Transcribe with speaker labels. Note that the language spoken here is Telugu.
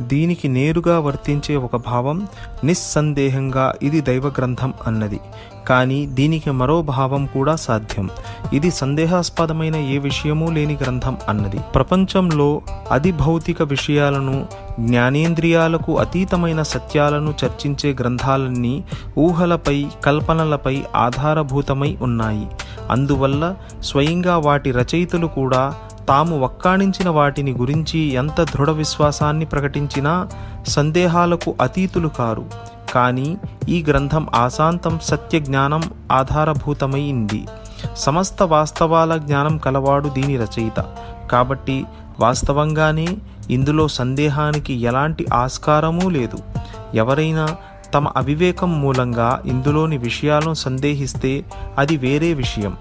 Speaker 1: దీనికి నేరుగా వర్తించే ఒక భావం నిస్సందేహంగా ఇది దైవ గ్రంథం అన్నది. కానీ దీనికి మరో భావం కూడా సాధ్యం. ఇది సందేహాస్పదమైన ఏ విషయమూ లేని గ్రంథం అన్నది. ప్రపంచంలో అధిభౌతిక విషయాలను జ్ఞానేంద్రియాలకు అతీతమైన సత్యాలను చర్చించే గ్రంథాలన్నీ ఊహలపై కల్పనలపై ఆధారభూతమై ఉన్నాయి. అందువల్ల స్వయంగా వాటి రచయితలు కూడా తాము వక్కాణించిన వాటిని గురించి ఎంత దృఢ విశ్వాసాన్ని ప్రకటించినా సందేహాలకు అతీతులు కారు. కానీ ఈ గ్రంథం ఆశాంతం సత్య జ్ఞానం ఆధారభూతమైంది. సమస్త వాస్తవాల జ్ఞానం కలవాడు దీని రచయిత. కాబట్టి వాస్తవంగానే ఇందులో సందేహానికి ఎలాంటి ఆస్కారమూ లేదు. ఎవరైనా తమ అవివేకం మూలంగా ఇందులోని విషయాలను సందేహిస్తే అది వేరే విషయం.